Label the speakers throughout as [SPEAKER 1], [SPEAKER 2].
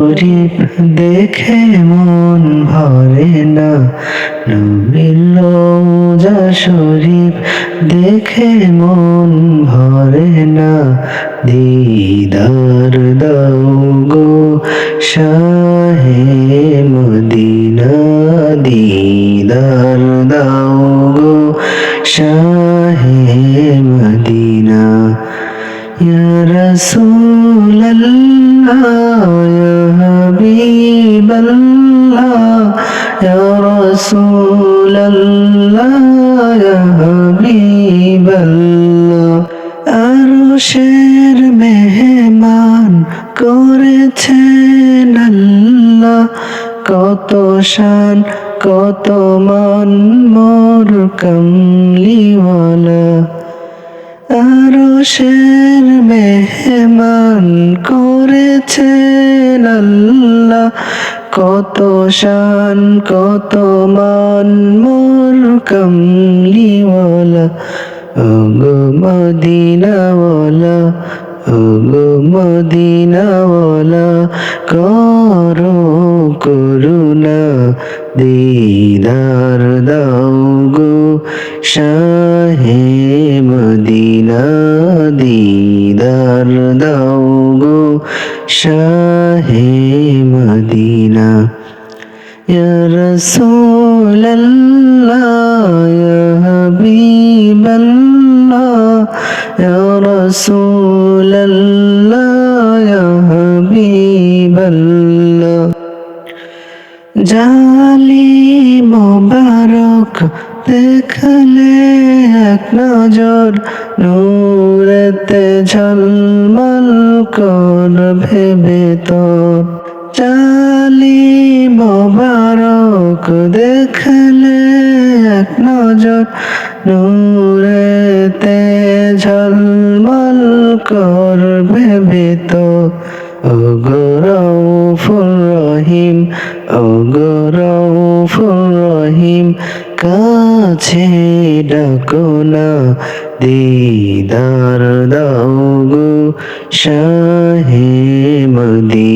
[SPEAKER 1] গরিব দেখে মন ভরে না। নবীল যা শরীফ দেখে মন ভরে না। দিদার দাও গো শাহে মদিনা, দিদার দাও গো শাহে মদিনা। ইয়া রসুল আল্লাহ رسول الله يا حبيب الله আরশের মেহমান করেছেন আল্লাহ কত শান কত মান মোর কমলিওয়ালা আরশের মেহমান করেছেন আল্লাহ কত শান, কত মান, মোর কমলিওয়ালা। ওগো মদিনাওয়ালা ওগো মদিনাওয়ালা, করো করুণা, দিদার দাও গো শাহে মদিনা, দিদার দাও গো শাহে يا رسول الله يا حبيب الله يا رسول الله يا حبيب الله জালি মোবারক দেখলে এক নজর নূরেতে ঝলমল কর ভেবে তোর জালি মোবারক দেখলে এক নজর, নূরেতে ঝলমল কর ভেবে তোর অগরফুর রহিম অগরফুর রহিম, কাছে ডাকো না, দিদার দাও গো শাহে মদিনা।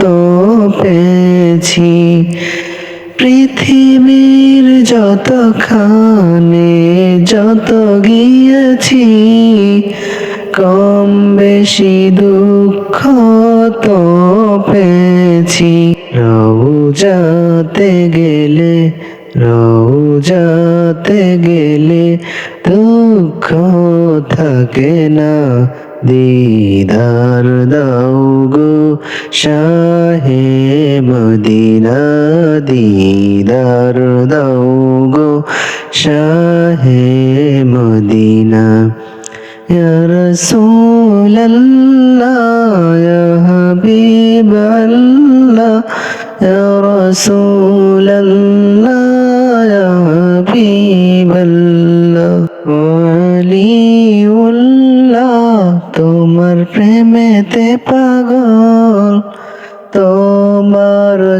[SPEAKER 1] তো পেয়েছি। পৃথিবীর যতখানে যত গিয়েছি, কম বেশি দুঃখ তো পেয়েছি। রৌজাতে গেলে রৌজাতে গেলে দুঃখ থাকে না। দিদার দাও গো শাহে মদিনা দিদার দাও গো শাহে মদিনা রসুল হাবিব রসুল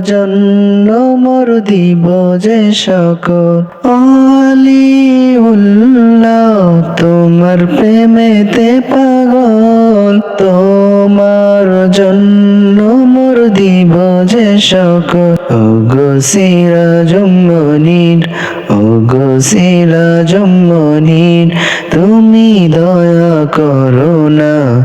[SPEAKER 1] জন্য মর দিব যে সকল তোমার প্রেমেতে পাগল। তোমার জন্য মর দিব যে সকল, ওগো সিরাজমনির ওগো সিরাজমনির তুমি দয়া করো না।